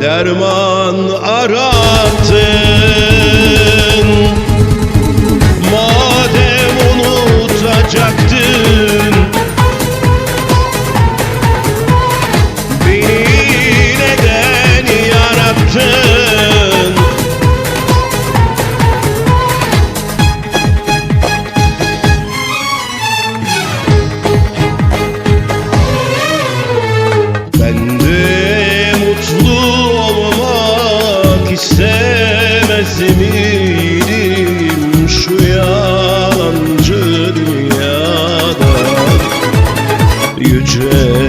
Derman arattın Good.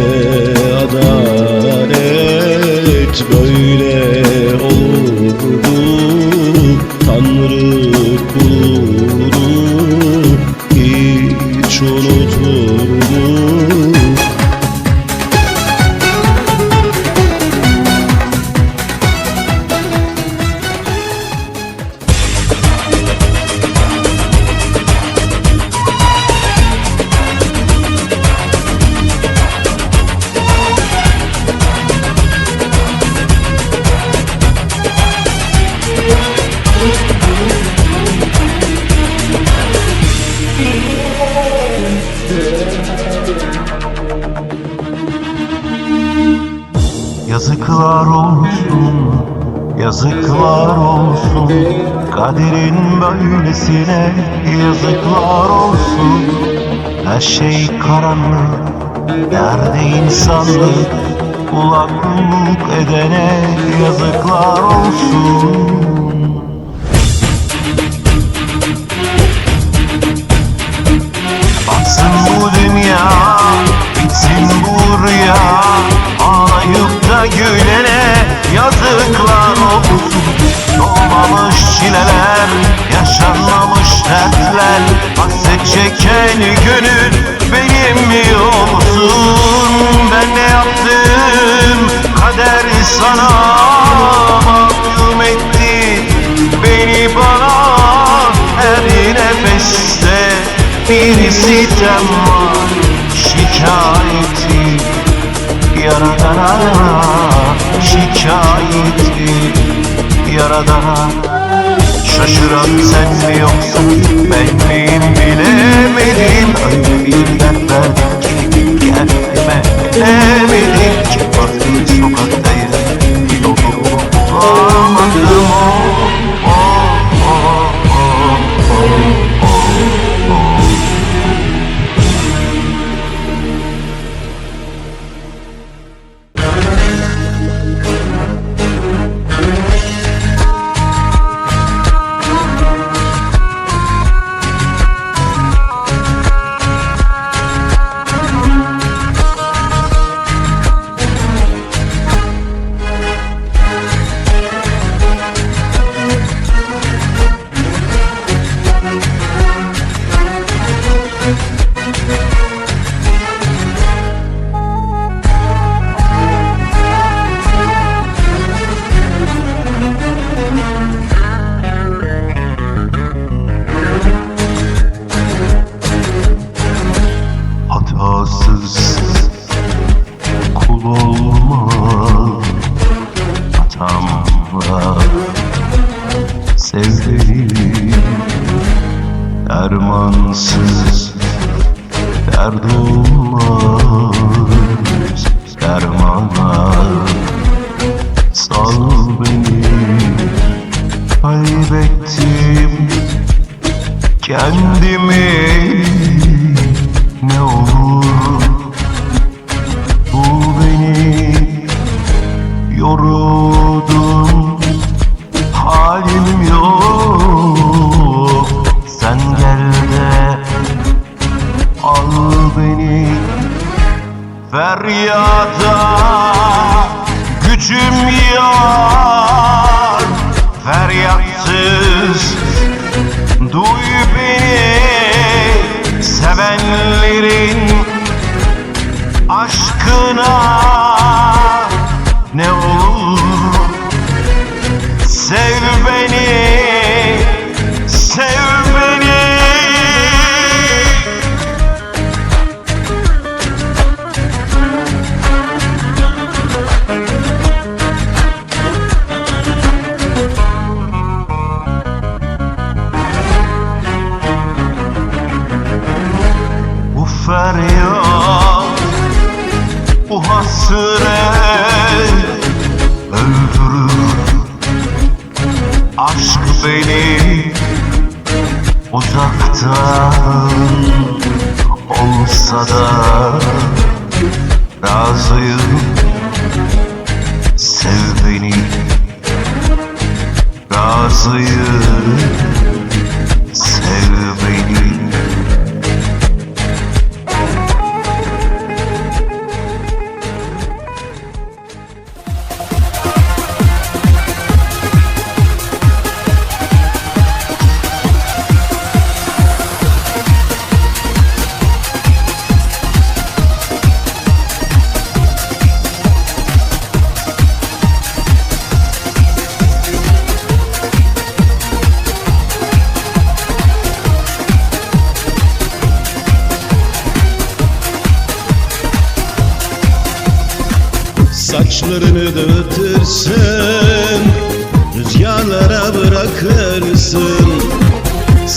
Yazıklar olsun, yazıklar olsun. Kaderin böylesine yazıklar olsun. Her şey karanlık, nerede insanlık. Ula kulluk edene yazıklar olsun. Batsın bu dünya, bitsin bu rüya Ağlayıp da gülene yazıklar olsun. Dolmamış çileler, yaşanmamış dertler Hasret çeken gönül benim mi olsun Ben ne yaptım kader sana mahkum etti. Beni bana her nefeste bir sitem var Şikayeti Yaradana Şikayeti Yaradana. Şaşıran sen mi yoksa ben miyim bilemedim. Öyle bir dert verdin ki kendime bilemedim ki Artık sokaktayım yolumu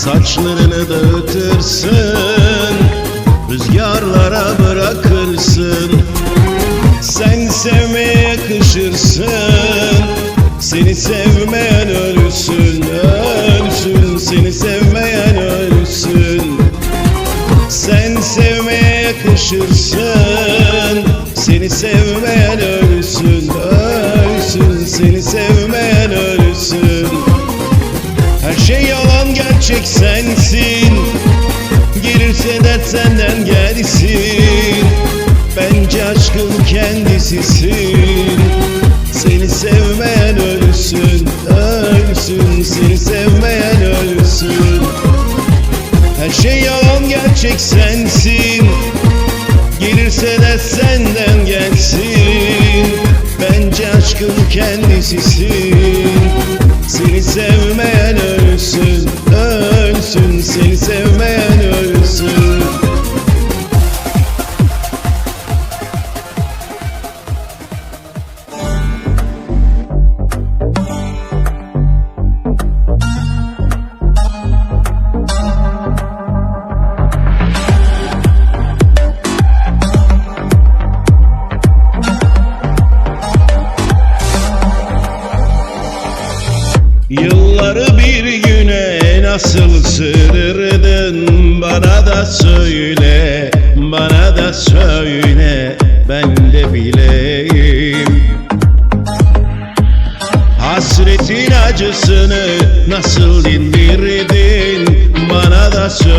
Saçlarını dağıtırsın Rüzgarlara bırakırsın Sen sevmeye yakışırsın Seni sevmeyen ölsün Ölsün Seni sevmeyen ölsün sen sevmeye yakışırsın gerçek sensin. Gelirse dert senden gelsin. Bence aşkın kendisisin. Seni sevmeyen ölsün Ölsün Seni sevmeyen ölsün her şey yalan gerçek sensin. Gelirse de senden gelsin. Bence aşkın kendisisin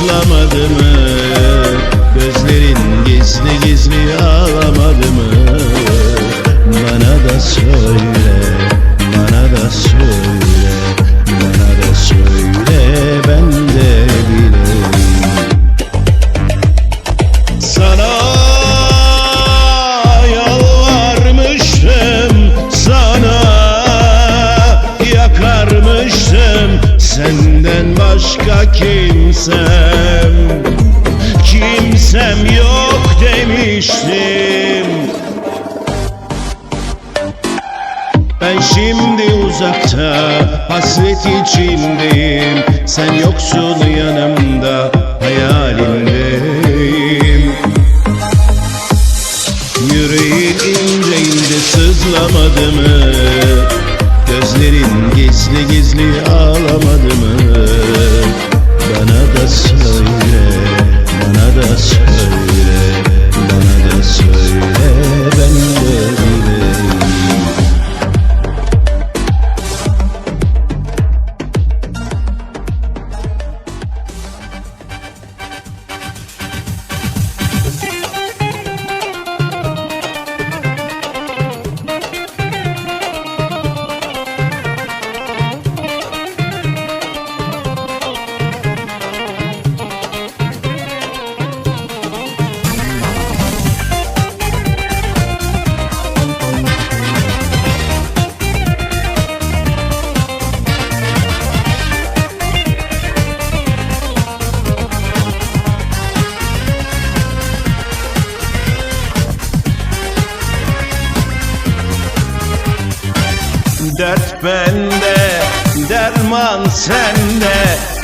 sızlamadı mı? Gözlerin gizli gizli ağlamadı mı? Bana da söyle, kimsem, kimsem yok demiştim Ben şimdi uzakta hasret içindeyim Sen yoksun yanımda hayalindeyim Yüreğin ince ince sızlamadı mı? Gözlerin gizli gizli ağlamadı mı? Bana da sende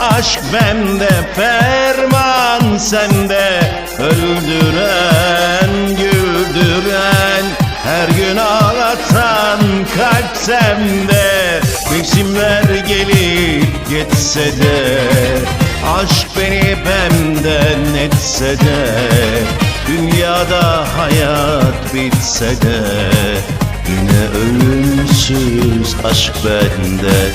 Aşk bende ferman sende. Öldüren güldüren Her gün ağlatan kalp sende. Mevsimler gelip geçse de Aşk beni benden etse de Dünyada hayat bitse de Yine ölümsüz aşk bende.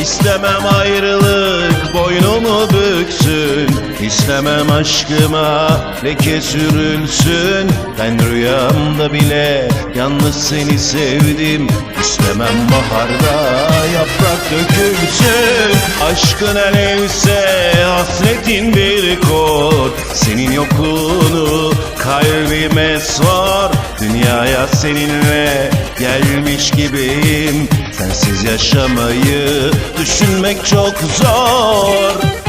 İstemem ayrılık boynumu büksün. İstemem aşkıma leke sürülsün Ben rüyamda bile yalnız seni sevdim. İstemem baharda yaprak dökülsün. Aşkın alevse hasretin bir kor Senin yokluğunu kalbime sor Dünyaya seninle gelmiş gibiyim. Sensiz yaşamayı düşünmek çok zor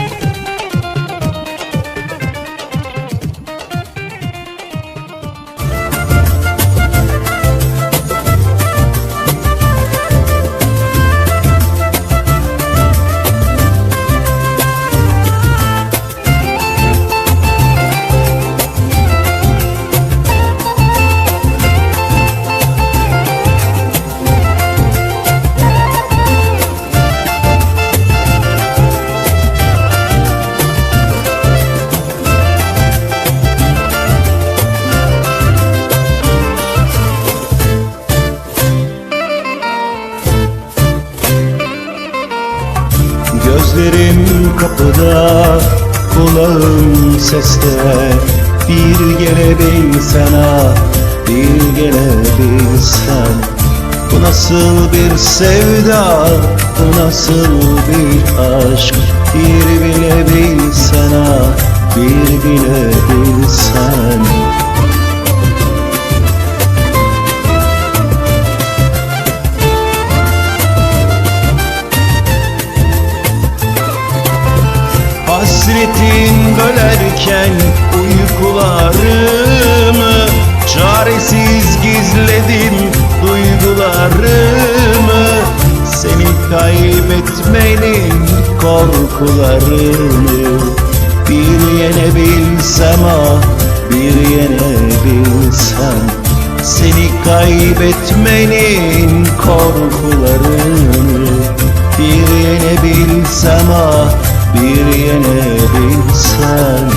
gelebilsen Bu nasıl bir sevda, bu nasıl bir aşk? Bir bilebilsen ah, bir bilebilsen Hasretin bölerken uykularımı Çaresiz gizledim duygularımı. Seni kaybetmenin korkularını. Bir yenebilsem ah bir yenebilsem Seni kaybetmenin korkularını. Bir yenebilsem ah bir yenebilsem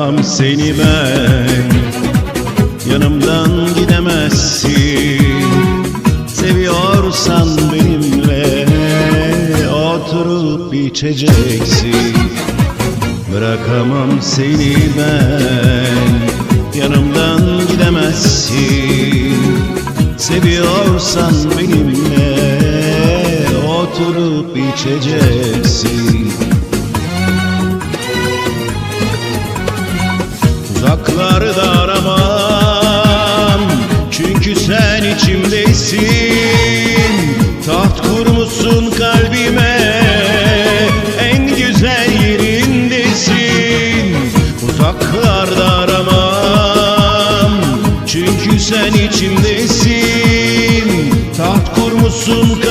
Bırakamam seni ben. Yanımdan gidemezsin. Seviyorsan benimle Oturup içeceksin. Bırakamam seni ben. Yanımdan gidemezsin. Seviyorsan benimle Oturup içeceksin içimdesin Taht kurmuşsun kalbime. En güzel yerindesin. Uzaklarda aramam. Çünkü sen içimdesin. Taht kurmuşsun kalbime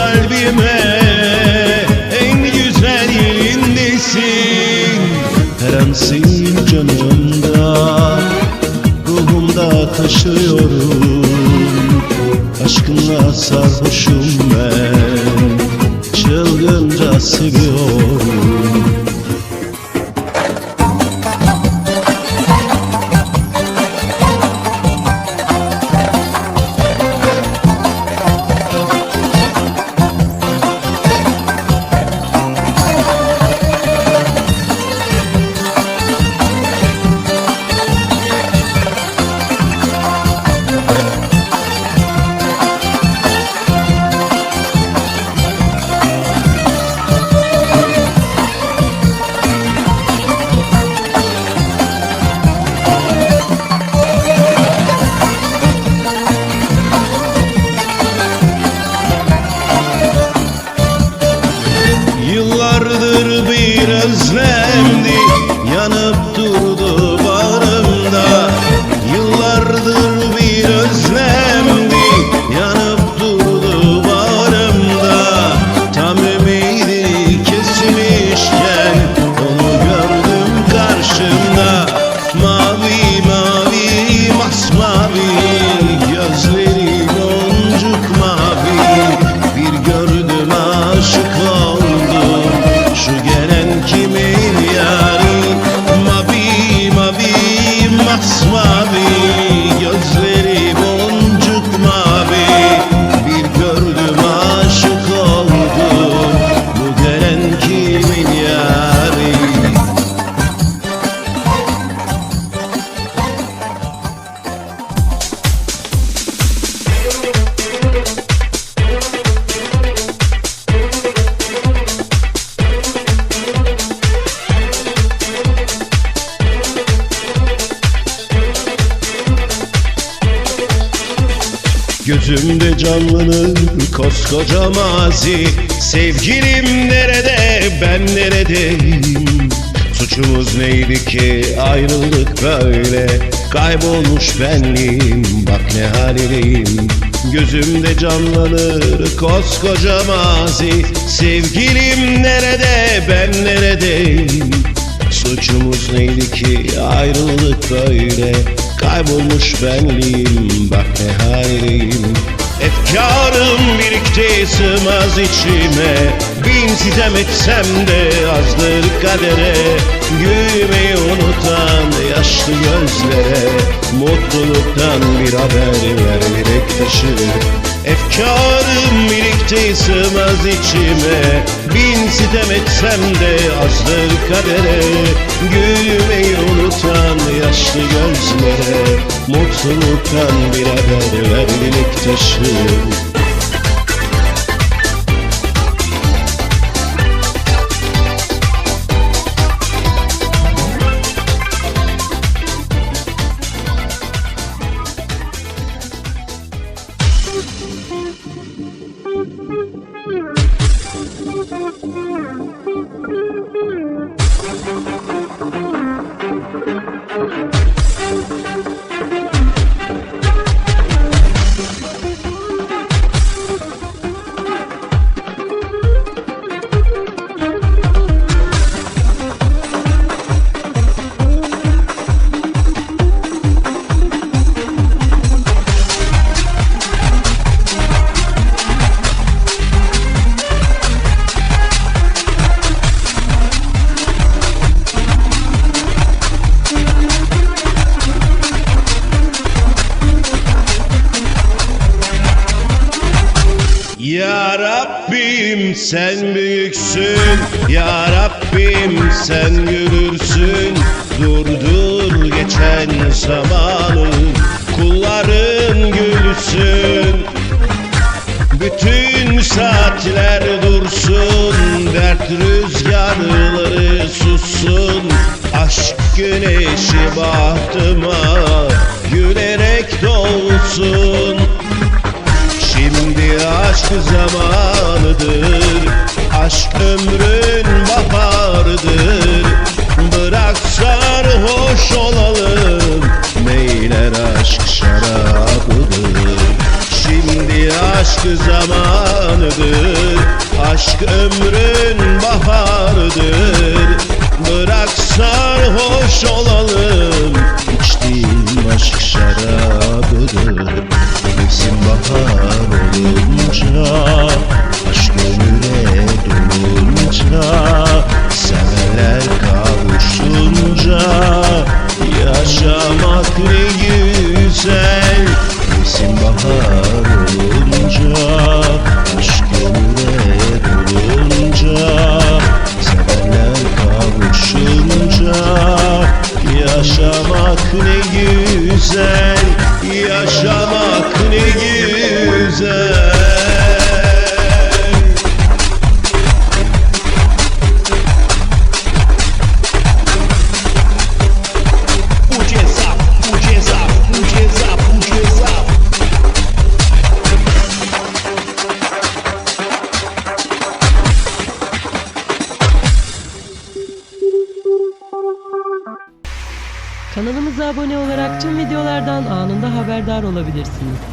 Gözümde canlanır koskoca mazi. Sevgilim nerede ben neredeyim? Suçumuz neydi ki ayrıldık böyle? Kaybolmuş benliğim bak ne haldeyim Gözümde canlanır koskoca mazi. Sevgilim nerede ben neredeyim? Suçumuz neydi ki ayrıldık böyle? Kaybolmuş benliğim bak ne haldeyim Birikti sığmaz içime. Bin sitem etsem de azdır kadere. Gülmeyi unutan yaşlı gözlere. Mutluluktan bir haber ver direkt taşır Efkarım birikti sığmaz içime. Bin sitem etsem de azdır kadere. Gülmeyi unutan yaşlı gözlere. Mutluluktan bir haber ver dilek taşı Ya Rabbim sen büyüksün. Ya Rabbim sen gülürsün Durdur geçen zamanı Kulların gülsün. Bütün saatler dursun Dert rüzgarları sussun. Aşk güneşi bahtıma Gülerek doğsun aşk zamanıdır. Aşk ömrün baharıdır Bırak sarhoş olalım. Meyler aşk şarabıdır. Şimdi aşk zamanıdır. Aşk ömrün baharıdır Bırak sarhoş olalım aşk şarabıdır. Mevsim bahar olunca Aşk gönüle dolunca Severler kavuşunca Yaşamak yapabilirsiniz.